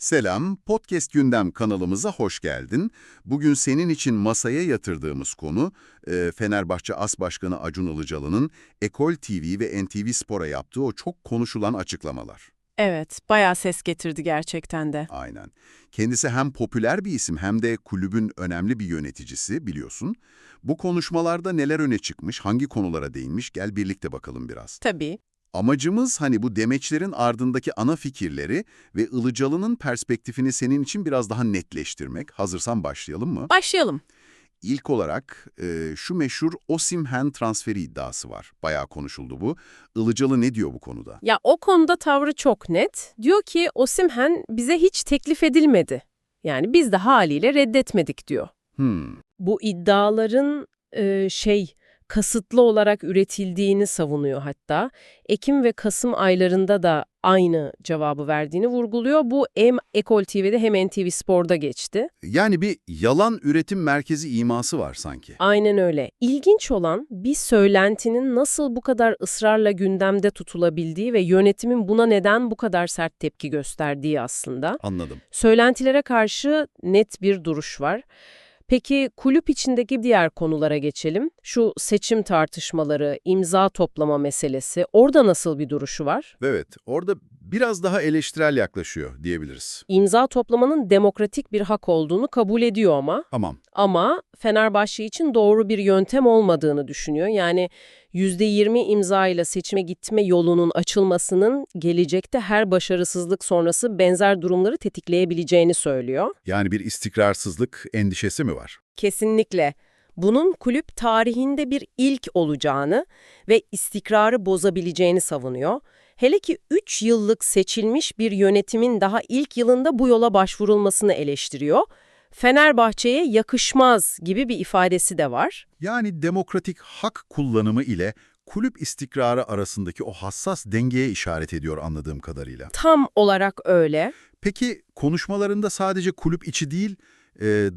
Selam, Podcast Gündem kanalımıza hoş geldin. Bugün senin için masaya yatırdığımız konu, e, Fenerbahçe As Başkanı Acun Ilıcalı'nın Ekol TV ve NTV Spor'a yaptığı o çok konuşulan açıklamalar. Evet, bayağı ses getirdi gerçekten de. Aynen. Kendisi hem popüler bir isim hem de kulübün önemli bir yöneticisi biliyorsun. Bu konuşmalarda neler öne çıkmış, hangi konulara değinmiş gel birlikte bakalım biraz. Tabii. Amacımız hani bu demeçlerin ardındaki ana fikirleri ve Ilıcalı'nın perspektifini senin için biraz daha netleştirmek. Hazırsan başlayalım mı? Başlayalım. İlk olarak e, şu meşhur Osimhen transferi iddiası var. Bayağı konuşuldu bu. Ilıcalı ne diyor bu konuda? Ya o konuda tavrı çok net. Diyor ki Osimhen bize hiç teklif edilmedi. Yani biz de haliyle reddetmedik diyor. Hmm, Bu iddiaların e, şey kasıtlı olarak üretildiğini savunuyor hatta. Ekim ve Kasım aylarında da aynı cevabı verdiğini vurguluyor. Bu hem Ekol TV'de hem NTV Spor'da geçti. yani bir yalan üretim merkezi iması var sanki. Aynen öyle. İlginç olan bir söylentinin nasıl bu kadar ısrarla gündemde tutulabildiği ve yönetimin buna neden bu kadar sert tepki gösterdiği aslında. Anladım. Söylentilere karşı net bir duruş var. Peki kulüp içindeki diğer konulara geçelim. Şu seçim tartışmaları, imza toplama meselesi, orada nasıl bir duruşu var? Evet, orada biraz daha eleştirel yaklaşıyor diyebiliriz. İmza toplamanın demokratik bir hak olduğunu kabul ediyor ama Tamam. ama Fenerbahçe için doğru bir yöntem olmadığını düşünüyor. Yani %20 imza ile seçime gitme yolunun açılmasının gelecekte her başarısızlık sonrası benzer durumları tetikleyebileceğini söylüyor. Yani bir istikrarsızlık endişesi mi var? Kesinlikle. Bunun kulüp tarihinde bir ilk olacağını ve istikrarı bozabileceğini savunuyor. Hele ki 3 yıllık seçilmiş bir yönetimin daha ilk yılında bu yola başvurulmasını eleştiriyor. Fenerbahçe'ye yakışmaz gibi bir ifadesi de var. Yani demokratik hak kullanımı ile kulüp istikrarı arasındaki o hassas dengeye işaret ediyor anladığım kadarıyla. Tam olarak öyle. Peki konuşmalarında sadece kulüp içi değil,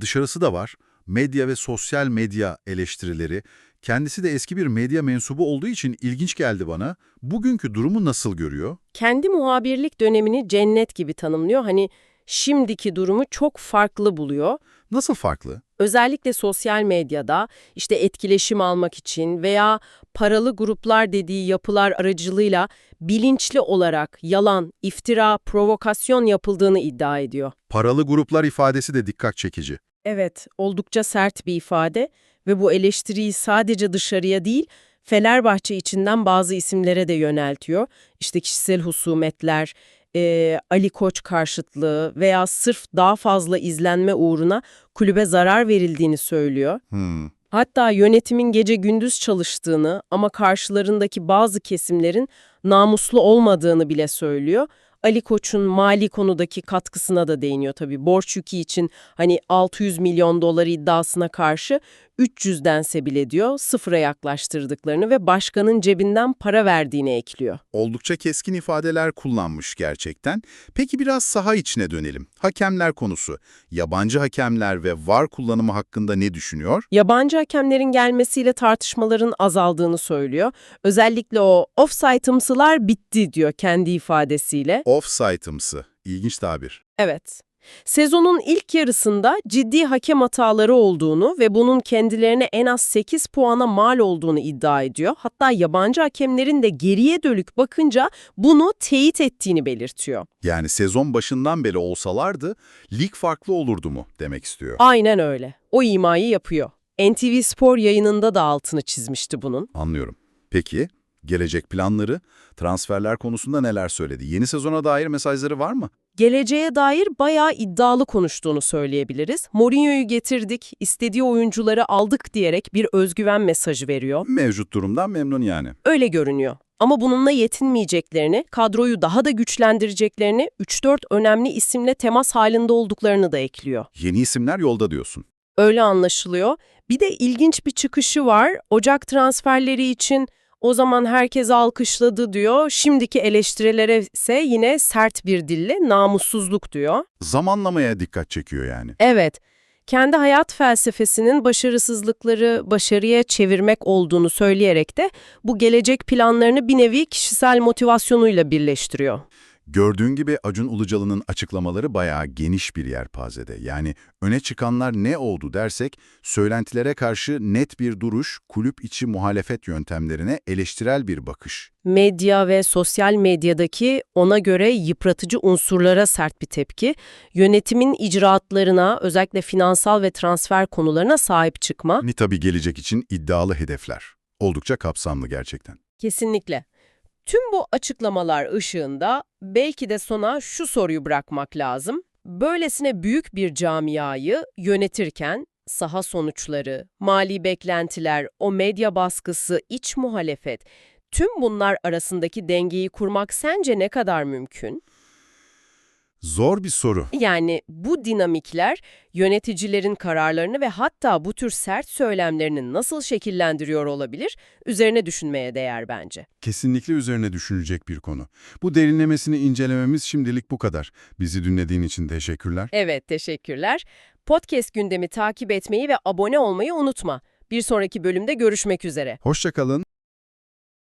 dışarısı da var. Medya ve sosyal medya eleştirileri. Kendisi de eski bir medya mensubu olduğu için ilginç geldi bana. Bugünkü durumu nasıl görüyor? Kendi muhabirlik dönemini cennet gibi tanımlıyor. Hani şimdiki durumu çok farklı buluyor. Nasıl farklı? Özellikle sosyal medyada işte etkileşim almak için veya paralı gruplar dediği yapılar aracılığıyla bilinçli olarak yalan, iftira, provokasyon yapıldığını iddia ediyor. Paralı gruplar ifadesi de dikkat çekici. Evet, oldukça sert bir ifade ve bu eleştiriyi sadece dışarıya değil, Fenerbahçe içinden bazı isimlere de yöneltiyor. İşte kişisel husumetler, eee, Ali Koç karşıtlığı veya sırf daha fazla izlenme uğruna kulübe zarar verildiğini söylüyor. Hmm. Hatta yönetimin gece gündüz çalıştığını ama karşılarındaki bazı kesimlerin namuslu olmadığını bile söylüyor. Ali Koç'un mali konudaki katkısına da değiniyor tabii. Borç yükü için hani 600 milyon dolar iddiasına karşı 300 dense bile diyor sıfıra yaklaştırdıklarını ve başkanın cebinden para verdiğini ekliyor. Oldukça keskin ifadeler kullanmış gerçekten. Peki biraz saha içine dönelim. Hakemler konusu. Yabancı hakemler ve VAR kullanımı hakkında ne düşünüyor? Yabancı hakemlerin gelmesiyle tartışmaların azaldığını söylüyor. Özellikle o offside'ımsılar bitti diyor kendi ifadesiyle. Offside'ımsı. İlginç tabir. Evet. Sezonun ilk yarısında ciddi hakem hataları olduğunu ve bunun kendilerine en az 8 puana mal olduğunu iddia ediyor. Hatta yabancı hakemlerin de geriye dönük bakınca bunu teyit ettiğini belirtiyor. Yani sezon başından beri olsalardı lig farklı olurdu mu demek istiyor. Aynen öyle. O imayı yapıyor. NTV Spor yayınında da altını çizmişti bunun. Anlıyorum. Peki gelecek planları, transferler konusunda neler söyledi? Yeni sezona dair mesajları var mı? Geleceğe dair bayağı iddialı konuştuğunu söyleyebiliriz. Mourinho'yu getirdik, istediği oyuncuları aldık diyerek bir özgüven mesajı veriyor. Mevcut durumdan memnun yani. Öyle görünüyor. Ama bununla yetinmeyeceklerini, kadroyu daha da güçlendireceklerini, 3-4 önemli isimle temas halinde olduklarını da ekliyor. Yeni isimler yolda diyorsun. Öyle anlaşılıyor. Bir de ilginç bir çıkışı var. Ocak transferleri için o zaman herkes alkışladı diyor. Şimdiki eleştirilere ise yine sert bir dille namussuzluk diyor. Zamanlamaya dikkat çekiyor yani. Evet, kendi hayat felsefesinin başarısızlıkları başarıya çevirmek olduğunu söyleyerek de bu gelecek planlarını bir nevi kişisel motivasyonuyla birleştiriyor. Gördüğün gibi Acun Ilıcalı'nın açıklamaları bayağı geniş bir yelpazede. Yani öne çıkanlar ne oldu dersek, söylentilere karşı net bir duruş, kulüp içi muhalefet yöntemlerine eleştirel bir bakış. Medya ve sosyal medyadaki ona göre yıpratıcı unsurlara sert bir tepki, yönetimin icraatlarına, özellikle finansal ve transfer konularına sahip çıkma. Ni tabii gelecek için iddialı hedefler. Oldukça kapsamlı gerçekten. Kesinlikle. Tüm bu açıklamalar ışığında belki de sona şu soruyu bırakmak lazım. Böylesine büyük bir camiayı yönetirken saha sonuçları, mali beklentiler, o medya baskısı, iç muhalefet, tüm bunlar arasındaki dengeyi kurmak sence ne kadar mümkün? Zor bir soru. Yani bu dinamikler yöneticilerin kararlarını ve hatta bu tür sert söylemlerini nasıl şekillendiriyor olabilir? Üzerine düşünmeye değer bence. Kesinlikle üzerine düşünecek bir konu. Bu derinlemesini incelememiz şimdilik bu kadar. Bizi dinlediğin için teşekkürler. Evet, teşekkürler. Podcast gündemi takip etmeyi ve abone olmayı unutma. Bir sonraki bölümde görüşmek üzere. Hoşçakalın.